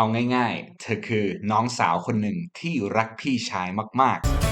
เอาง่ายๆ เธอคือน้องสาวคนหนึ่งที่รักพี่ชายมากๆ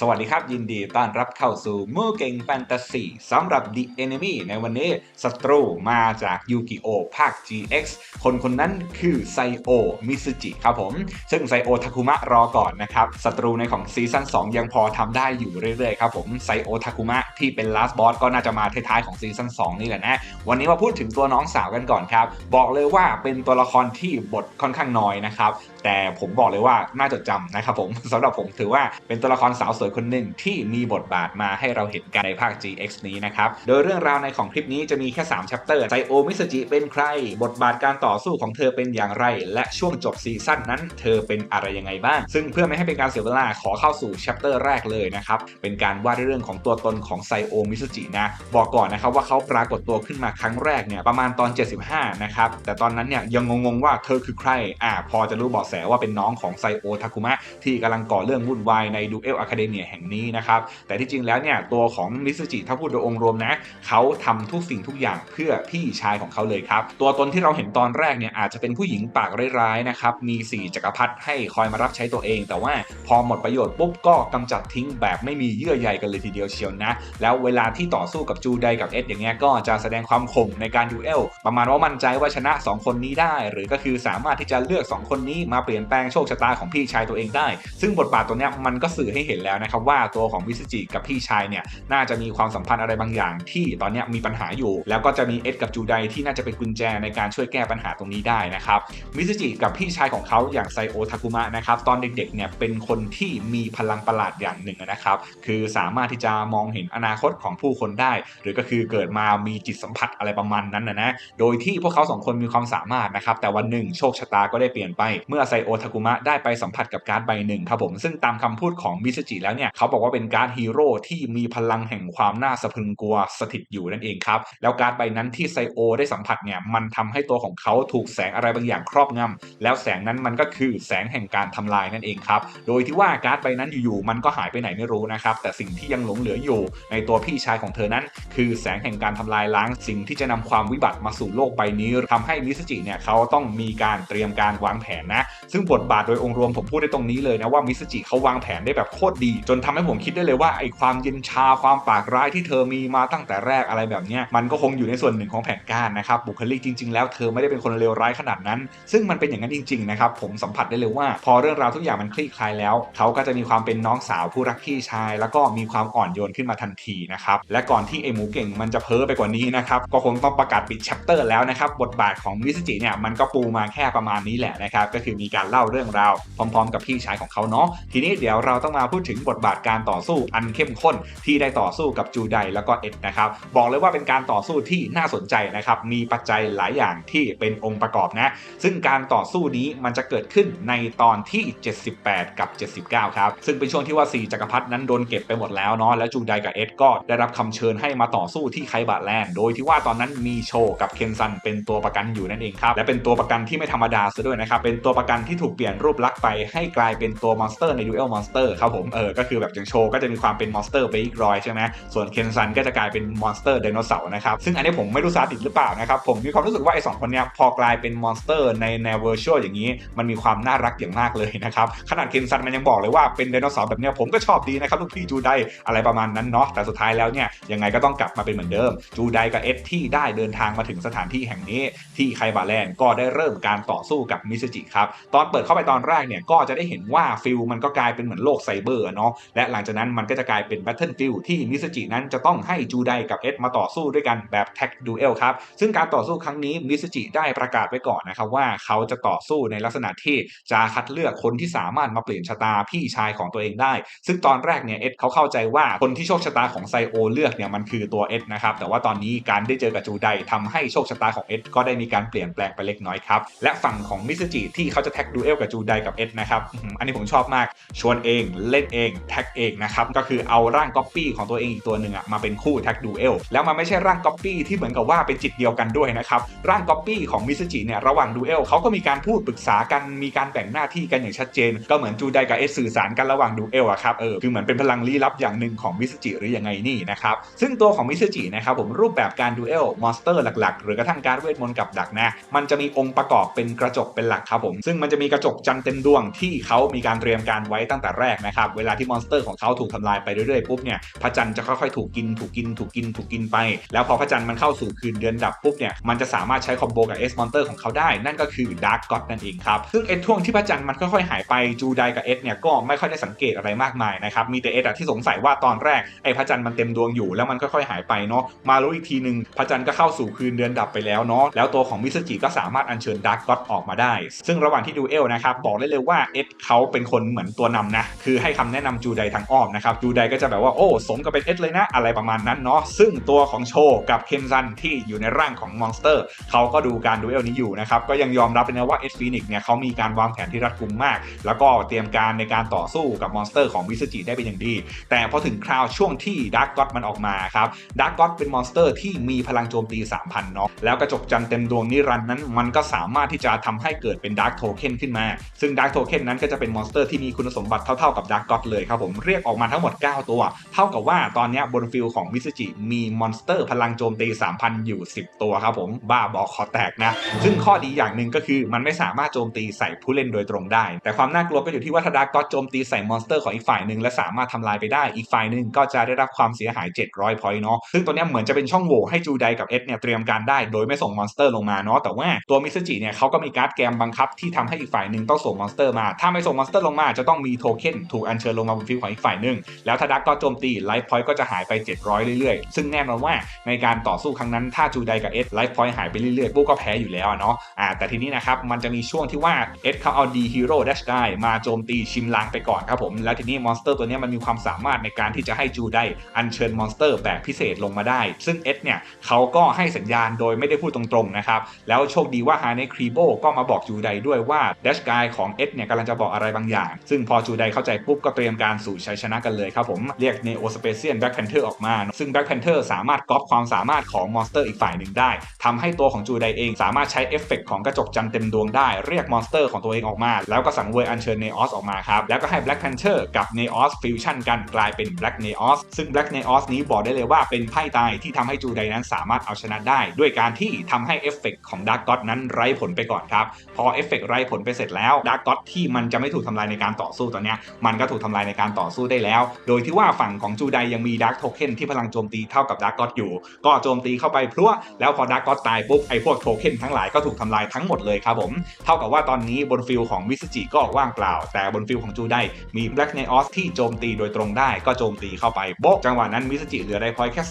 สวัสดีครับ ยินดีต้อนรับเข้าสู่มือเก่งแฟนตาซีสำหรับ The Enemy ในวันนี้ศัตรูมาจากยูกิโอภาค GX คนคนนั้นคือไซโอมิซึจิครับผม ซึ่งไซโอทาคุมะรอก่อนนะครับศัตรูในของซีซั่น2 ยังพอทำได้อยู่เรื่อยๆครับผมไซโอทาคุมะที่เป็น last boss ก็น่าจะมาท้ายๆของซีซั่น2 นี่แหละนะ วันนี้มาพูดถึงตัวน้องสาวกันก่อนครับ บอกเลยว่าเป็นตัวละครที่บทค่อนข้างน้อยนะครับแต่ผมบอกเลยว่าน่าจดจำนะครับผมสำหรับผมถือว่าเป็นตัวละครสาวสวยคนหนึ่งที่มีบทบาทมาให้เราเห็นกันในภาค GX นี้นะครับ โดยเรื่องราวในของคลิปนี้จะมีแค่3 chapter ไซโอมิสจิเป็นใคร บทบาทการต่อสู้ของเธอเป็นอย่างไร และช่วงจบซีซั่นนั้น เธอเป็นอะไรยังไงบ้าง ซึ่งเพื่อไม่ให้เป็นการเสียเวลาขอเข้าสู่ chapter แรกเลยนะครับ เป็นการว่าดเรื่องของตัวตนของไซโอมิสจินะ บอกก่อนนะครับว่าเขาปรากฏตัวขึ้นมาครั้งแรกเนี่ยประมาณตอน 75 นะครับ แต่ตอนนั้นเนี่ยยังงงๆว่าเธอคือใคร อ่า พอจะรู้เบาะแสว่าเป็นน้องของไซโอทาคุมะที่กำลังก่อเรื่องวุ่นวายในดูเอลอะคาเดเมียแห่งนี้นะครับ แต่ที่จริงแล้วเนี่ยตัวของมิสจิถ้าพูดโดยองค์รวมนะเขาทำทุกสิ่งทุกอย่างเพื่อพี่ชายของเขาเลยครับ ตัวตนที่เราเห็นตอนแรกเนี่ยอาจจะเป็นผู้หญิงปากร้ายๆนะครับมี4จักรพรรดิให้คอยมารับใช้ตัวเอง แต่ว่าพอหมดประโยชน์ปุ๊บก็กำจัดทิ้งแบบไม่มีเยื่อใยกันเลยทีเดียวเชียวนะ แล้วเวลาที่ต่อสู้กับจูไดกับเอ็ดอย่างเงี้ยก็จะแสดงความข่มในการดูเอลประมาณว่ามั่นใจว่าชนะ 2 คนนี้ได้ หรือก็คือสามารถที่จะเลือก 2 คนนี้มาเปลี่ยนแปลงโชคชะตาของพี่ชายตัวเองได้ ซึ่งบทบาทตัวเนี้ยมันก็สื่อให้เห็นแล้วนะครับว่าตัวของวิสจิกับพี่ชายเนี่ยน่าจะมีความสัมพันธ์อะไรบางอย่าง ที่ตอนนี้มีปัญหาอยู่ แล้วก็จะมีเอ็ดกับจูไดที่น่าจะเป็นกุญแจในการช่วยแก้ปัญหาตรงนี้ได้นะครับมิสจิกับพี่ชายของเขาอย่างไซโอทาคุมะนะครับตอนเด็กๆเนี่ยเป็นคนที่มีพลังประหลาดอย่างหนึ่งนะครับคือสามารถที่จะมองเห็นอนาคตของผู้คนได้ หรือก็คือเกิดมามีจิตสัมผัสอะไรประมาณนั้นนะนะโดยที่พวกเขาสองคนมีความสามารถนะครับแต่วันหนึ่งโชคชะตาก็ได้เปลี่ยนไปเมื่อไซโอทาคุมะได้ไปสัมผัสกับการ์ดใบหนึ่งครับผมซึ่งตามคำพูดของมิสจิแล้วเนี่ยเขาบอกว่าเป็นการ์ดฮีโร่ที่มีพลังแห่งความน่าสะพรึงกลัวสถิตอยู่นั่นเองครับ แล้วการ์ดใบนั้นที่ไซโอได้สัมผัสเนี่ยมันทำให้ตัวของเขาถูกแสงอะไรบางอย่างครอบงำแล้วแสงนั้นมันก็คือแสงแห่งการทำลายนั่นเองครับ โดยที่ว่าการ์ดใบนั้นอยู่ๆมันก็หายไปไหนไม่รู้นะครับ แต่สิ่งที่ยังหลงเหลืออยู่ในตัวพี่ชายของเธอนั้น คือแสงแห่งการทำลายล้างสิ่งที่จะนำความวิบัติมาสู่โลกใบนี้ทำให้มิสจิเนี่ยเขาต้องมีการเตรียมการวางแผนนะ ซึ่งบทบาทโดยองค์รวมผมพูดได้ตรงนี้เลยนะว่ามิสจิเขาวางแผนได้แบบโคตรดี จนทำให้ผมคิดได้เลยว่าไอ้ความเย็นชาความปากร้ายที่เธอมีมาตั้งแต่แรกอะไรแบบนี้มันก็คงอยู่ในส่วนหนึ่งของแผนการนะครับบุคลิกจริง ๆ แล้วเธอไม่ได้เป็นคนเลวร้ายขนาดนั้น ซึ่งมันเป็นอย่างนั้นจริงๆนะครับผมสัมผัสได้เลยว่า พอเรื่องราวทุกอย่างมันคลี่คลายแล้ว เขาก็จะมีความเป็นน้องสาวผู้รักพี่ชาย แล้วก็มีความอ่อนโยนขึ้นมาทันทีนะครับและก่อนที่ไอหมูเก่งมันจะเพ้อไปกว่านี้นะครับก็คงต้องประกาศปิดแชปเตอร์แล้วนะครับบทบาทของมิสจิเนี่ยมันก็ปูมาแค่ประมาณนี้แหละนะครับก็คือมีการเล่าเรื่องราว พร้อม ๆ กับพี่ชายของเขาเนาะทีนี้เดี๋ยวเราต้องมาพูดถึงบทบาทการต่อสู้อันเข้มข้นที่ได้ต่อสู้กับจูไดแล้วก็เอ็ดนะครับบอกเลยว่าเป็นการต่อสู้ที่น่าสนใจนะครับมีปัจจัยหลายอย่างที่เป็นองค์ประกอบนะ ซึ่งการต่อสู้นี้มันจะเกิดขึ้นในตอนที่ 78 กับ 79 ครับ ซึ่งเป็นช่วงที่ว่า 4 จักรพรรดินั้นโดนเก็บไปหมดแล้วเนาะแล้วจูไดกับเอ็ดก็ได้รับคำเชิญให้มาต่อสู้ที่ไคบาแลนด์ โดยที่ว่าตอนนั้นมีโชกับเคนซันเป็นตัวประกันอยู่นั่นเองครับและเป็นตัวประกันที่ไม่ธรรมดาซะด้วยนะครับเป็นตัวประกันที่ถูกเปลี่ยนรูปลักษณ์ไปให้กลายเป็นตัวมอนสเตอร์ในดูเอลมอนสเตอร์ครับผม เออ ก็คือแบบอย่างโชก็จะมีความเป็นมอนสเตอร์เบอีกรอยใช่ไหมส่วนเคนซันก็จะกลายเป็นมอนสเตอร์ไดโนเสาร์นะครับ ซึ่งอันนี้ผมไม่รู้ซาติดหรือเปล่านะครับ ผมมีความรู้สึกว่าไอ้สองคนเนี้ยพอกลายเป็นมอนสเตอร์ในแนวเวอร์ชวลอย่างนี้ มันมีความน่ารักอย่างมากเลยนะครับ ขนาดเคนซันมันยังบอกเลยว่าเป็นไดโนเสาร์แบบเนี้ยผมก็ชอบดีนะครับลูกพี่จูไดอะไรประมาณนั้นเนาะ แต่สุดท้ายแล้วเนี่ยยังไงก็ต้องกลับมาเป็นเหมือนเดิม จูไดกับเอ็ดที่ได้เดินทางมาถึงสถานที่แห่งนี้ที่ไคบาแลนด์ก็ได้เริ่มการต่อสู้กับมิสจิครับตอนเปิดเข้าไปตอนแรกเนี่ยก็จะได้เห็นว่าฟิลมันก็กลายเป็นเหมือนโลกไซเบอร์เนาะและหลังจากนั้นมันก็จะกลายเป็นแบทเทิลฟิลที่มิสจินั้นจะต้องให้จูไดกับเอ็ดมาต่อสู้ด้วยกันแบบแท็กดูเอลครับซึ่งการต่อสู้ครั้งนี้มิสจิได้ประกาศไว้ก่อนนะครับว่าเขาจะต่อสู้ในลักษณะที่จะคัดเลือกคนที่สามารถมาเปลี่ยนชะตาพี่ชายของตัวเองได้ ซึ่งตอนแรกเนี่ยเอ็ดเขาเข้าใจว่าคนที่โชคชะตาของไซโอเลือกเนี่ยมันคือตัวเอ็ดนะครับแต่ว่าตอนนี้การได้เจอกับจูไดทำให้โชคชะตาของเอ็ดก็ได้มีการเปลี่ยนแปลงไปเล็กน้อยครับและฝั่งของมิสจิที่เขาจะแท็กดูเอลกับจูไดกับเอ็ดนะครับอันนี้ผมชอบมากชวนเองเล่นเองแท็กเองนะครับก็คือเอาร่างก๊อปปี้ของตัวเองอีกตัวหนึ่งอะมาเป็นคู่แท็กดูเอลแล้วมันไม่ใช่ร่างก๊อปปี้ที่เหมือนกับว่าเป็นจิตเดียวกันด้วยนะครับร่างก๊อปปี้ของมิสจิเนี่ยระหว่างดูเอลเขาก็มีการพูดปรึกษากันมีการแบ่งหน้าที่กันอย่างชัดเจน ก็เหมือนจูไดกับเอ็ดสื่อสารกันระหว่างดูเอลอะครับเออคือเหมือนเป็นพลังลี้ลับอย่างหนึ่งของมิสจิหรือยังไงนี่นะครับซึ่งตัวของมิสจินะครับผมรูปแบบการดูเอลมอนสเตอร์หลักๆ หรือกระทั่งการเวทมนต์กับดักนะมันจะมีองค์ประกอบเป็นกระจกเป็นหลักครับผมซึ่งมันจะมีกระจกจันเต็มดวงที่เขามีการเตรียมการไว้ตั้งแต่แรกนะครับ เวลาที่มอนสเตอร์ของเขาถูกทำลายไปเรื่อยๆปุ๊บเนี่ยพระจันทร์จะค่อยๆถูกกินถูกกินถูกกินถูกกินไป แล้วพอพระจันทร์มันเข้าสู่คืนเดือนดับปุ๊บเนี่ยมันจะสามารถใช้คอมโบกับเอสมอนเตอร์ของเขาได้ นั่นก็คือดาร์กก็อดนั่นเองครับซึ่งไอ้ช่วงที่พระจันทร์มันค่อยๆหายไปจูไดกับเอสเนี่ยก็ไม่ค่อยได้สังเกตอะไรมากมายนะครับมีแต่เอสที่สงสัยว่าตอนแรกไอ้พระจันทร์มันเต็มดวงอยู่แล้วมันค่อยๆหายไปเนาะมารู้อีกทีหนึ่งพระจันทร์ก็เข้าสู่คืนเดือนดับไปแล้วเนาะแล้วตัวของมิสจิก็สามารถอัญเชิญดาร์กก็อดออกมาได้ ซึ่งระหว่างที่ดูเอลนะครับบอกได้เลยว่าเอสเขาเป็นคนเหมือนตัวนำนะคือให้คำแนะนำจูไดทางอ้อมนะครับจูไดก็จะแบบว่าโอ้สมกับเป็นเอสเลยนะ อะไรประมาณนั้นเนาะซึ่งตัวของโชกับเคนซันที่อยู่ในร่างของมอนสเตอร์เขาก็ดูการดูเอลนี้อยู่นะครับก็ยังยอมรับเลยนะว่าเอสฟีนิกเนี่ยเขามีการวางแผนที่รัดกุมมาก แล้วก็เตรียมการในการต่อสู้กับมอนสเตอร์ของมิสจิได้เป็นอย่างดี แต่พอถึงคราวช่วงที่ดาร์กก็อดมันออกมาครับดาร์กก็อดเป็นมอนสเตอร์ที่มีพลังโจมตี 3,000เนาะแล้วกระจกจันเต็มดวงนิรันด์นั้นมันก็สามารถที่จะทำให้เกิดเป็นดาร์กโทเคนขึ้นมา ซึ่งดาร์กโทเค็นนั้นก็จะเป็นมอนสเตอร์ที่มีคุณสมบัติเท่าๆกับดาร์กก็อดเลยครับผมเรียกออกมาทั้งหมด 9 ตัว เท่ากับว่าตอนนี้บนฟิลของมิสจิมีมอนสเตอร์พลังโจมตี 3,000 อยู่ 10 ตัวครับผมบ้าบอกขอแตกนะ ซึ่งข้อดีอย่างหนึ่งก็คือมันไม่สามารถโจมตีใส่ผู้เล่นโดยตรงได้ แต่ความน่ากลัวก็อยู่ที่ว่าถ้าดาร์กก็อดโจมตีใส่มอนสเตอร์ของอีกฝ่ายหนึ่งและสามารถทำลายไปได้อีกฝ่ายหนึ่งก็จะได้รับความเสียหาย 700พอยต์เนาะซึ่งตัวนี้เหมือนจะเป็นช่องโหว่ให้จูไดกับเอสเนี่ยเตรียมการได้โดยไม่ส่งมอนสเตอร์ลงมาเนาะแต่ว่าตัวมิสจิเนี่ยเขาก็มีการ์ดแกมบังคับที่ทำให้อีกฝ่ายหนึ่งต้องส่งมอนสเตอร์มา ถ้าไม่ส่งมอนสเตอร์ลงมาจะต้องมีโทเค็นถูกอัญเชิญลงมาบนฟิลของอีกฝ่ายหนึ่ง แล้วถ้าดักก็โจมตีไลฟ์พอยต์ก็จะหายไป 700 เรื่อยๆ ซึ่งแน่นอนว่าในการต่อสู้ครั้งนั้นถ้าจูไดกับเอสไลฟ์พอยต์หายไปเรื่อยๆปุ๊บก็แพ้อยู่แล้วอะเนาะอ่าแต่ทีนี้นะครับมันจะมีช่วงที่ว่าเอสเขาเอาดีฮีโร่ดัชได้มาโจมตีชิมลางไปก่อนครับผมแล้วทีนี้มอนสเตอร์ตัวนี้มันมีความสามารถในการที่จะให้จูไดอัญเชิญมอนสเตอร์แบบพิเศษลงมาได้ ซึ่งเอสเนี่ยเขาก็ให้สัญญาณโดยไม่ได้พูดตรงๆนะครับแล้วโชคดีว่าฮาเนครีโบก็มาบอกจูไดด้วยว่าดัชกายของเอสเนี่ยกำลังจะบอกอะไรบางอย่าง ซึ่งพอจูไดเข้าใจปุ๊บก็เตรียมการสู่ชัยชนะกันเลยครับผม เรียกเนโอสเปเชียนแบ็คแพนเทอร์ออกมา ซึ่งแบ็คแพนเทอร์สามารถก๊อปความสามารถของมอนสเตอร์อีกฝ่ายหนึ่งได้ทำให้ตัวของจูไดเองสามารถใช้เอฟเฟกของกระจกจันเต็มดวงได้ เรียกมอนสเตอร์ของตัวเองออกมา แล้วก็สังเวยอัญเชิญเนออสออกมาครับ แล้วก็ให้ Black Panther กับ n e o s ฟิวชั่นกันกลายเป็น Black n e o s ซึ่ง Black n e o s นี้บอกได้เลยว่าเป็นไพ่ตายที่ทำให้จูไดนั้นสามารถเอาชนะได้ ด้วยการที่ทำให้เอฟเฟกของ Dark God นั้นไร้ผลไปก่อนครับพอเอฟเฟกไร้ผลไปเสร็จแล้ว Dark God ที่มันจะไม่ถูกทำลายในการต่อสู้ตอนนี้มันก็ถูกทำลายในการต่อสู้ได้แล้ว โดยที่ว่าฝั่งของจูไดยังมี Dark Token ที่พลังโจมตีเท่ากับ Dark God อยู่ ก็โจมตีเข้าไปพลวแล้วพอ Dark God ตายปุ๊บไอ้พวกโทเค็นทั้งหลายก็ถูกทำลายทั้งหมดเลยครับผมเท่ากับว่าตอนนี้บนฟิลของมิสจิก็ว่างเปล่า แต่บนฟิลของจูไดมี Black n e o s ที่โจมตีโดยตรงได้ก็โจมตีเข้าไปโบกจังหวะนั้นมิสจิเหลือได้พอยแค่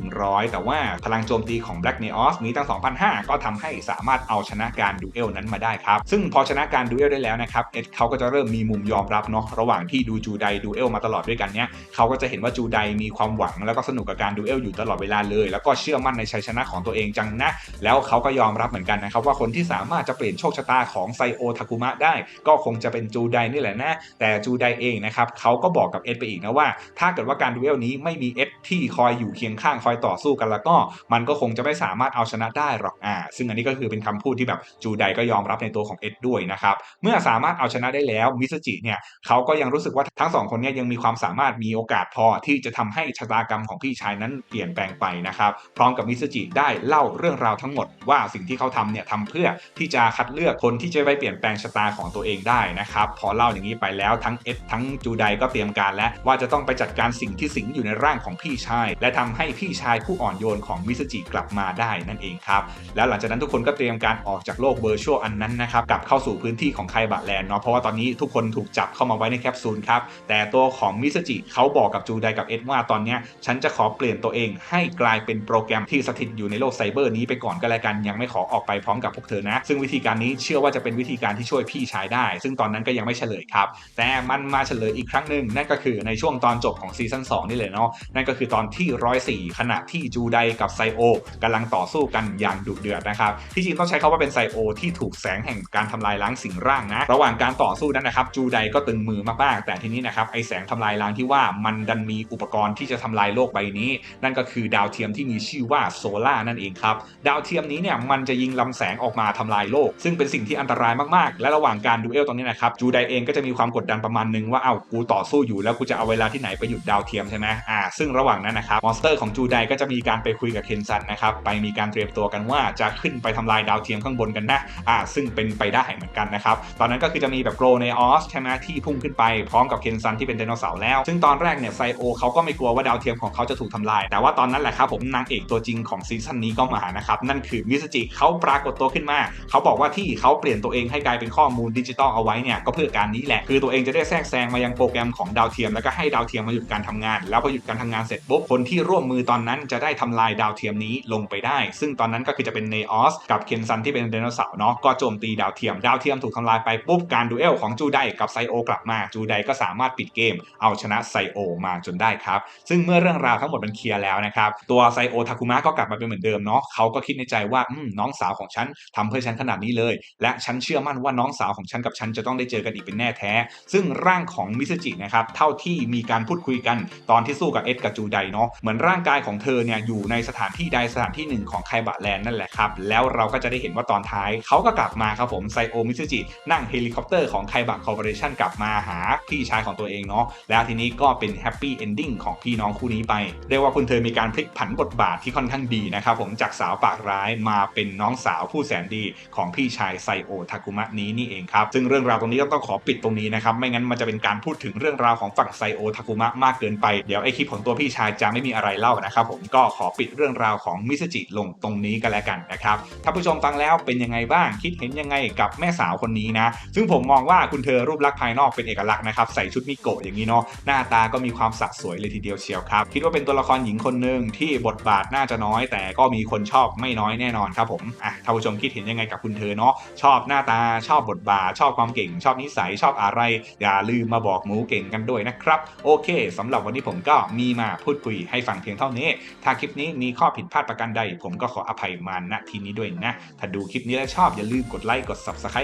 2,100 แต่ว่าพลังโจมตีของ Black n e o s มีตั้ง2,500ก็ทำให้สามารถเอาชนะการดูเอลนั้นมาได้ครับซึ่งพอชนะการดูเอลได้แล้วนะครับเอ็ดเขาก็จะเริ่มมีมุมยอมรับเนาะระหว่างที่ดูจูไดดูเอลมาตลอดด้วยกันเนี้ยเขาก็จะเห็นว่าจูไดมีความหวังแล้วก็สนุกกับการดูเอลอยู่ตลอดเวลาเลย แล้วก็เชื่อมั่นในชัยชนะของตัวเองจังนะ แล้วเขาก็ยอมรับเหมือนกันนะครับว่าคนที่สามารถจะเปลี่ยนโชคชะตาของไซโอทาคุมะได้ ก็คงจะเป็นจูไดนี่แหละนะ แต่จูไดเองนะครับเขาก็บอกกับเอ็ดไปอีกนะว่า ถ้าเกิดว่าการดูเอลนี้ไม่มีเอ็ดที่คอยอยู่เคียงข้างคอยต่อสู้กัน แล้วก็มันก็คงจะไม่สามารถเอาชนะได้หรอกอ่าซึ่งอันนี้ก็คือเป็นคำพูดที่แบบจูไดก็ยอมรับในตัวของเอ็ดด้วยนะครับเมื่อสามารถเอาชนะได้แล้วมิสจิเนี่ยเขาก็ยังรู้สึกว่าทั้งสองคนเนี้ยังมีความสามารถมีโอกาสพอที่จะทำให้ชะตากรรมของพี่ชายนั้นเปลี่ยนแปลงไปนะครับพร้อมกับมิสจิได้เล่าเรื่องราวทั้งหมด ว่าสิ่งที่เขาทำเนี่ยทำเพื่อที่จะคัดเลือกคนที่จะไปเปลี่ยนแปลงชะตาของตัวเองได้นะครับพอเล่าอย่างนี้ไปแล้วทั้งเอ็ดทั้งจูไดก็เตรียมการแล้วว่าจะต้องไปจัดการสิ่งที่สิงอยู่ในร่างของพี่ชาย และทำให้พี่ชายผู้อ่อนโยนของมิสจิกลับมาได้นั่นเองครับแล้วหลังจากนั้นทุกคนก็เตรียมการออกจากโลกเวอร์ชวลอันนั้นนะครับกลับเข้าสู่พื้นที่ของไคบะแลนด์เนาะเพราะว่าตอนนี้ทุกคนถูกจับเข้ามาไว้ในแคปซูลครับแต่ตัวของมิสจิเขาบอกกับจูไดกับเอ็ดว่าตอนนี้ฉันจะขอเปลี่ยนตัวเอง ให้กลายเป็นโปรแกรมที่สถิตอยู่ในโลกไซเบอร์นี้ไปก่อนก็แล้วกันยังไม่ขอออกไปพร้อมกับพวกเธอนะ ซึ่งวิธีการนี้เชื่อว่าจะเป็นวิธีการที่ช่วยพี่ชายได้ ซึ่งตอนนั้นก็ยังไม่เฉลยครับ แต่มันมาเฉลยอีกครั้งหนึ่งนั่นก็คือในช่วงตอนจบของซีซั่น2นี่เลยเนาะนั่นก็คือตอนที่ร้อยสี่ขณะที่จูไดกับไซโอกำลังต่อสู้กันอย่างดุเดือดนะครับที่จริงต้องใช้คาว่าเป็นไซโอที่ถูกแสงแห่งการทำลายายล้างสิ่งร่างนะ ระหว่างการต่อสู้นั้นนะครับ จูไดก็ตึงมือมากๆ แต่ทีนี้นะครับไอแสงทำลายล้างที่ว่ามันดันมีอุปกรณ์ที่จะทำลายโลกใบนี้ นั่นก็คือดาวเทียมที่มีชื่อว่าโซล่านั่นเองครับดาวเทียมนี้เนี่ยมันจะยิงลำแสงออกมาทำลายโลก ซึ่งเป็นสิ่งที่อันตรายมากๆ และระหว่างการดูเอลตรงนี้นะครับจูไดเองก็จะมีความกดดันประมาณนึงว่าเอ้ากูต่อสู้อยู่แล้วกูจะเอาเวลาที่ไหนไปหยุดดาวเทียมใช่ไหมอ่าซึ่งระหว่างนั้นนะครับมอนสเตอร์ของจูไดก็จะมีการไปคุยกับเคนซันนะครับไปมีการเตรียมตัวกันว่าจะขึ้นไปทำลายดาวเทียมข้างบนกันนะอ่าซึ่งเป็นไปได้เหมอนกันนะครับ ตอนนั้นก็คือจะมีแบบโกรในออสใช่ไหมที่พุ่งขึ้นไปพร้อมกับเคนซันที่เป็นไดโนเสาร์แล้ว ซึ่งตอนแรกเนี่ยไซโอเขาก็ไม่กลัวว่าดาวเทียมของเขาจะถูกทำลาย แต่ว่าตอนนั้นแหละครับผมนางเอกตัวจริงของซีซั่นนี้ก็มานะครับนั่นคือมิสจิเขาปรากฏตัวขึ้นมาเขาบอกว่าที่เขาเปลี่ยนตัวเองให้กลายเป็นข้อมูลดิจิตอลเอาไว้เนี่ยก็เพื่อการนี้แหละคือตัวเองจะได้แทรกแซงมายังโปรแกรมของดาวเทียมแล้วก็ให้ดาวเทียมมาหยุดการทำงาน แล้วพอหยุดการทำงานเสร็จปุ๊บคนที่ร่วมมือตอนนั้นจะได้ทำลายดาวเทียมนี้ลงไปได้ ซึ่งตอนนั้นก็คือจะเป็นเนออสกับเคนซันที่เป็นไดโนเสาร์เนาะก็โจมตีดาวเทียมดาวเทียมถูกทำลายไปปุ๊บการดูเอลของจูไดกับไซโอกลับมาจูไดก็สามารถปิดเกม เอาชนะไซโอมาจนได้ครับ ซึ่งเมื่อเรื่องราวทั้งหมดมันเคลียร์แล้วนะครับ ตัวไซโอทาคุมะก็กลับมาเป็นเหมือนเดิมเนาะเขาก็คิดในใจว่าน้องสาวของฉันทำเพื่อฉันขนาดนี้เลย และฉันเชื่อมั่นว่าน้องสาวของฉันกับฉันจะต้องได้เจอกันอีกเป็นแน่แท้ ซึ่งร่างของมิสจินะครับเท่าที่มีการพูดคุยกันตอนที่สู้กับเอ็ดกับจูไดเนาะเหมือนร่างกายของเธอเนี่ยอยู่ในสถานที่ใดสถานที่หนึ่งของไคบะแลนด์นั่นแหละครับแล้วเราก็จะได้เห็นว่าตอนท้ายเขาก็กลับมาครับผมไซโอมิสจินั่งเฮลิคอปเตอร์ของไคบะคอร์ปอเรชันกลับมาหาพี่ชายของตัวเองเนาะแล้วทีนี้ก็เป็นแฮปปี้เอนดิ้งของพี่น้องคู่นี้ไป เรียกว่าคุณเธอมีการพลิกผันบทบาทที่ค่อนข้างดีนะครับผมจากสาวปากร้ายมาเป็นน้องสาวผู้แสนดีของพี่ชายไซโอทาคุมะนี้นี่เองครับซึ่งเรื่องราวตรงนี้ก็ต้องขอปิดตรงนี้นะครับไม่งั้นมันจะเป็นการพูดถึงเรื่องราวของฝั่งไซโอทาคุมะมากเกินไปเดี๋ยวไอคลิปของตัวพี่ชายจะไม่มีอะไรเล่านะครับผมก็ขอปิดเรื่องราวของมิสจิลงตรงนี้กันแล้วกันนะครับถ้าผู้ชมฟังแล้วเป็นยังไงบ้างคิดเห็นยังไงกับแม่สาวคนนี้นะ ซึ่งผมมองว่าคุณเธอรูปลักษณ์ภายนอกเป็นเอกลักษณ์นะครับ ใส่ชุดมิโกะอย่างนี้เนาะ หน้าตาก็มีความสะสวยเลยทีเดียวเชียวครับ คิดว่าเป็นตัวละครหญิงคนหนึ่งที่บทบาทน่าจะน้อย แต่ก็มีคนชอบไม่น้อยแน่นอนครับผม อะถ้านผู้ชมคิดเห็นยังไงกับคุณเธอเนาะ ชอบหน้าตา ชอบบทบาท ชอบความเก่ง ชอบนิสัย ชอบอะไร อย่าลืมมาบอกหมูเก่งกันด้วยนะครับ โอเคสำหรับวันนี้ผมก็มีมาพูดคุยให้ฟังเพียงเท่านี้ ถ้าคลิปนี้มีข้อผิดพลาดประการใด ผมก็ขออภัยมาณทีนี้ด้วยนะ ถ้าดูคลิปนี้แล้วชอบอย่าลืมกดไลค์ กด subscribe